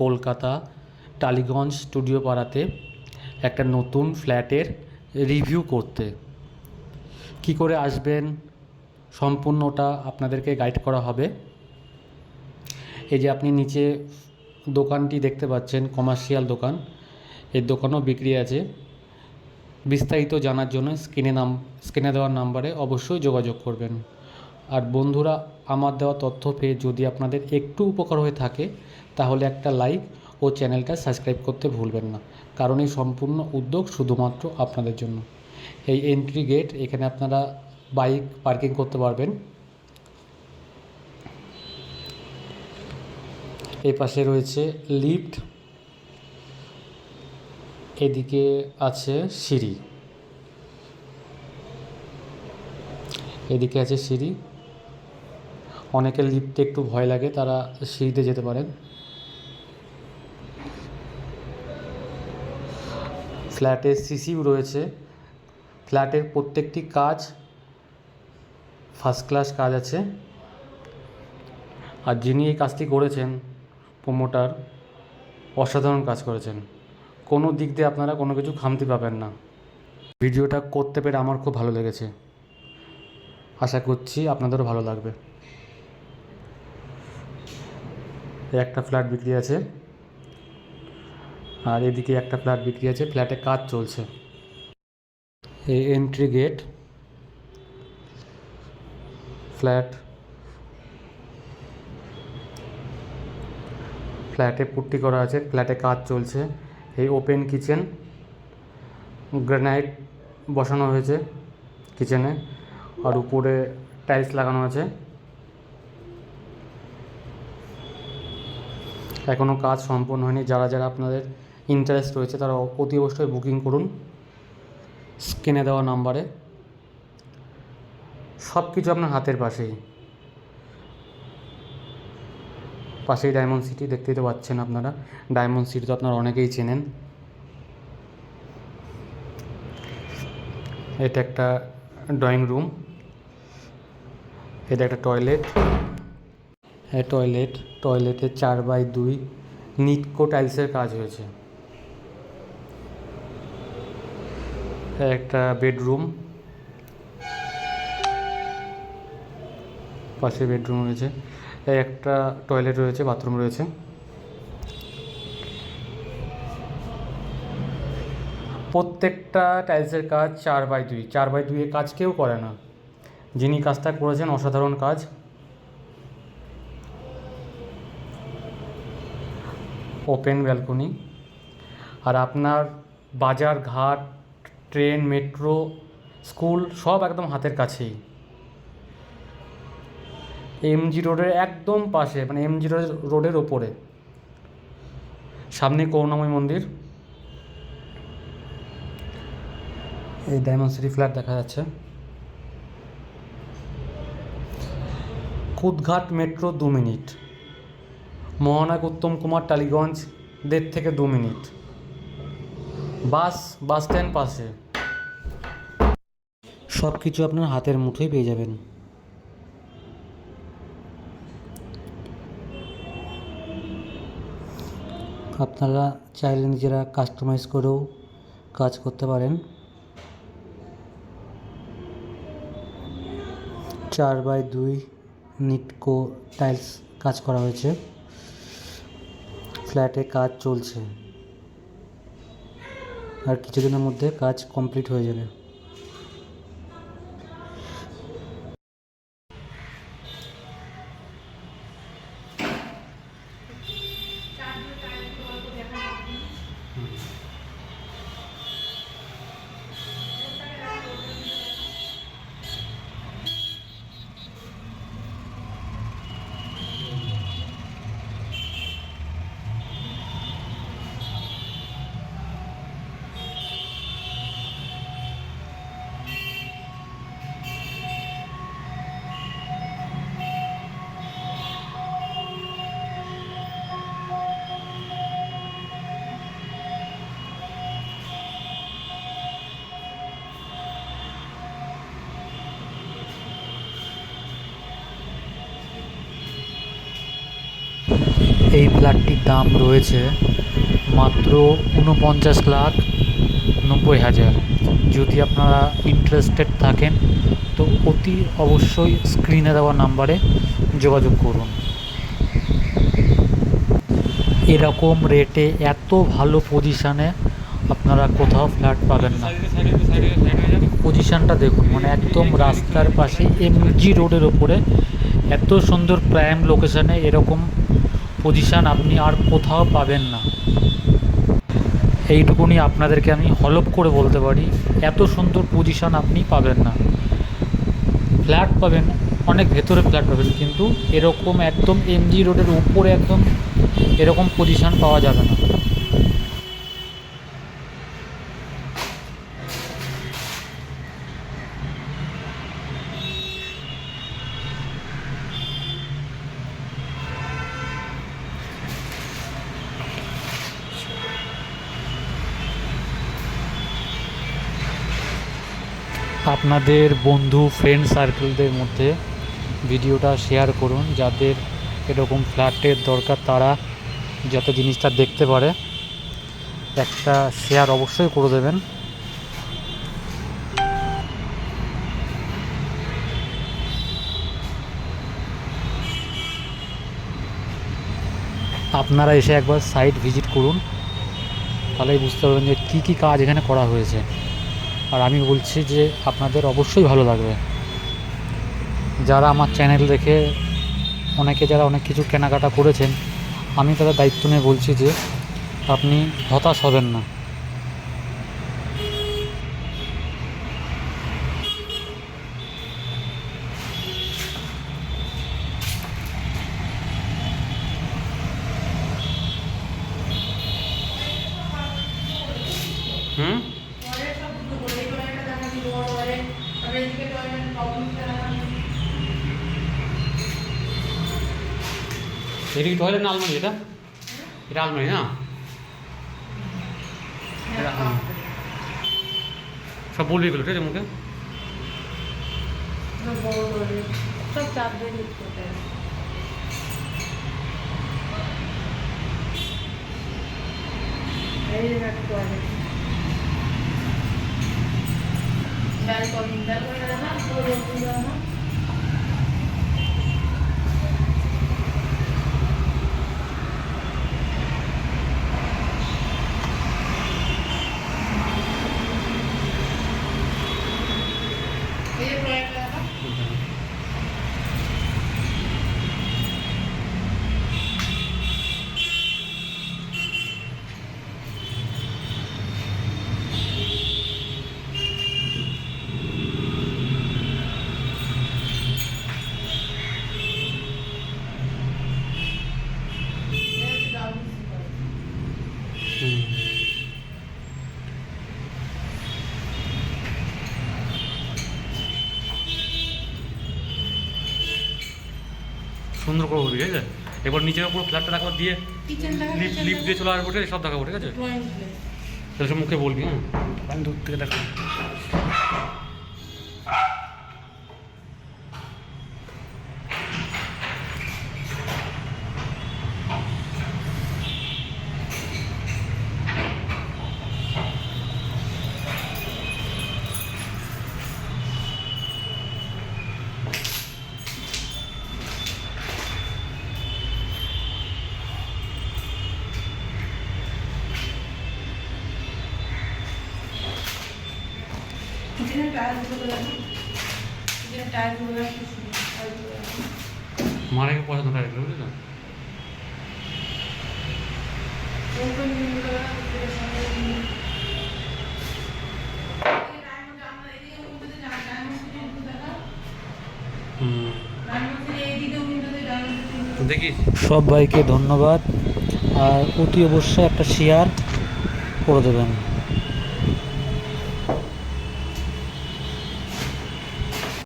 Kolkata Tollygunge studio পাড়াতে একটা নতুন ফ্ল্যাটের রিভিউ করতে। কি করে আসবেন? সম্পূর্ণটা আপনাদেরকে গাইড করা হবে। এই যে আপনি নিচে দোকানটি দেখতে পাচ্ছেন কমার্শিয়াল দোকান। এই দোকানও বিক্রি আছে। বিস্তারিত জানার জন্য স্ক্রিনে নাম স্ক্রিনে দেওয়ার নাম্বারে অবশ্যই যোগাযোগ করবেন। আর বন্ধুরা, আমার দেওয়া তথ্য পেয়ে যদি আপনাদের একটু উপকার হয়ে থাকে, তাহলে একটা লাইক ও চ্যানেলটা সাবস্ক্রাইব করতে ভুলবেন না, কারণ এই সম্পূর্ণ উদ্যোগ শুধুমাত্র আপনাদের জন্য। এই এন্ট্রি গেট এখানে আপনারা বাইক পার্কিং করতে পারবেন। এই পাশে রয়েছে লিফট এদিকে আছে সিঁড়ি। এদিকে আছে সিঁড়ি। অনেকের লিফটে একটু ভয় লাগে, তারা সিঁড়িতে যেতে পারেন। ফ্ল্যাটে সিসিউ রয়েছে। ফ্ল্যাটের প্রত্যেকটি কাজ ফার্স্ট ক্লাস কাজ আছে। আর যিনি এই কাজটি করেছেন প্রোমোটার অসাধারণ কাজ করেছেন। কোনো দিক দিয়ে আপনারা কোনো কিছু খামতি পাবেন না। ভিডিওটা করতে পেরে আমার খুব ভালো লেগেছে। আশা করছি আপনাদেরও ভালো লাগবে এই একটা ফ্ল্যাট বিক্রি আছে। আর এদিকে একটা ফ্ল্যাট বিক্রি আছে, ফ্ল্যাটে কাজ চলছে। এই এন্ট্রি গেট ফ্ল্যাট। ফ্ল্যাটে পুট্টি করা আছে, ফ্ল্যাটে কাজ চলছে। এই ওপেন কিচেন গ্রানাইট বসানো হয়েছে কিচেনে আর উপরে টাইলস লাগানো আছে। এখনও কাজ সম্পন্ন হয়নি। যারা যারা আপনাদের ইন্টারেস্ট রয়েছে, তারা অতি অবশ্যই বুকিং করুন। স্ক্রিনে দেওয়া নাম্বারে সব কিছু আপনার হাতের পাশেই। পাশেই ডায়মন্ড সিটি দেখতেই তো পাচ্ছেন আপনারা। ডায়মন্ড সিটি তো আপনারা অনেকেই চেনেন। এটা একটা ড্রয়িং রুম এটা একটা টয়লেট টয়লেট টয়লেটে চার বাই দুই নিটকো টাইলসের কাজ হয়েছে। একটা বেডরুম পাশে বেডরুম রয়েছে। একটা টয়লেট রয়েছে বাথরুম রয়েছে। প্রত্যেকটা টাইলসের কাজ চার বাই দুই। চার বাই দুইয়ের কাজ কেউ করে না। যিনি কাজটা করেছেন, অসাধারণ কাজ। Open balcony. আর আপনার বাজার, ঘাট, ট্রেন, মেট্রো, স্কুল সব একদম হাতের কাছেই। এমজি রোডের একদম পাশে মানে এম জি এমজি রোডের ওপরে। সামনে করুণাময় মন্দির। এই ডায়মন্ড সিটি ফ্ল্যাট দেখা যাচ্ছে। কুদঘাট মেট্রো দু মিনিট। মহানায়ক উত্তম কুমার টালিগঞ্জ দেড় থেকে দু মিনিট। বাস বাস স্ট্যান্ড পাশে। সব কিছু আপনার হাতের মুঠোয় পেয়ে যাবেন। আপনারা চাইলে নিজেরা কাস্টমাইজ করেও কাজ করতে পারেন। চার বাই দুই নিটকো টাইলস কাজ করা হয়েছে। ফ্ল্যাটে কাজ চলছে। আর কিছুদিনের মধ্যে কাজ কমপ্লিট হয়ে যাবে। এই ফ্ল্যাটটির দাম রয়েছে মাত্র উনপঞ্চাশ লাখ নব্বই হাজার। যদি আপনারা ইন্টারেস্টেড থাকেন, তো অতি অবশ্যই স্ক্রিনে দেওয়া নাম্বারে যোগাযোগ করুন। এরকম রেটে এত ভালো পজিশানে আপনারা কোথাও ফ্ল্যাট পাবেন না। পজিশানটা দেখুন মানে একদম রাস্তার পাশে এমজি রোডের ওপরে এত সুন্দর প্রাইম লোকেশানে এরকম পজিশান আপনি আর কোথাও পাবেন না। এইটুকুনি আপনাদেরকে আমি হলপ করে বলতে পারি, এত সুন্দর পজিশান আপনি পাবেন না। ফ্ল্যাট পাবেন, অনেক ভেতরে ফ্ল্যাট পাবেন, কিন্তু এরকম একদম এমজি রোডের উপরে একদম এরকম পজিশান পাওয়া যাবে না। আপনাদের বন্ধু ফ্রেন্ড সার্কেলদের মধ্যে ভিডিওটা শেয়ার করুন। যাদের এরকম ফ্ল্যাটের দরকার, তারা যাতে জিনিসটা দেখতে পারে। একটা শেয়ার অবশ্যই করে দেবেন। আপনারা এসে একবার সাইট ভিজিট করুন। তাহলেই বুঝতে পারবেন যে কী কী কাজ এখানে করা হয়েছে। আর আমি বলছি যে আপনাদের অবশ্যই ভালো লাগবে। যারা আমার চ্যানেল দেখে অনেকে যারা অনেক কিছু কেনাকাটা করেছেন, আমি তাদের দায়িত্ব নিয়ে বলছি যে আপনি হতাশ হবেন না। এটা কি টয়লেট না আলমারি এটা এটা আলমারি না এটা, হ্যাঁ। সব বলবি এগুলো ঠিক আছে মুখে সব চাপ দিয়ে লিখতে হবে এই যে একটা toilet। ব্যালকনি ব্যালকনি দেখা পুরো রোদ না এই যে toilet দেখা এই যে WC করে। হুম। সুন্দর করে উঠবি ঠিক আছে? এবার নিচের উপর ফ্ল্যাটটা রাখবার দিয়ে লিপ লিফট দিয়ে চলে আসব ঠিক আছে? সব দেখাবো ঠিক আছে? সেসব তাহলে সব মুখে বলবি হ্যাঁ? দূর থেকে দেখো কিচেনের টাইলসগুলো দেখো কিচেনের টাইলসগুলো দেখো কি সুন্দর টাইলসগুলো দেখো মারা গিয়ে পয়সা ধরে রাখল বুঝলি ওপেন উইন্ডোগুলো দেখো কিচেনের সামনে window। এই ডায়মন্ড দেখা। হুম। ডায়মন্ড এইদিকে উইন্ডোতে ডায়মন্ড দেখিস। সবাইকে ধন্যবাদ। আর অতি অবশ্যই একটা শেয়ার করে দেবেন।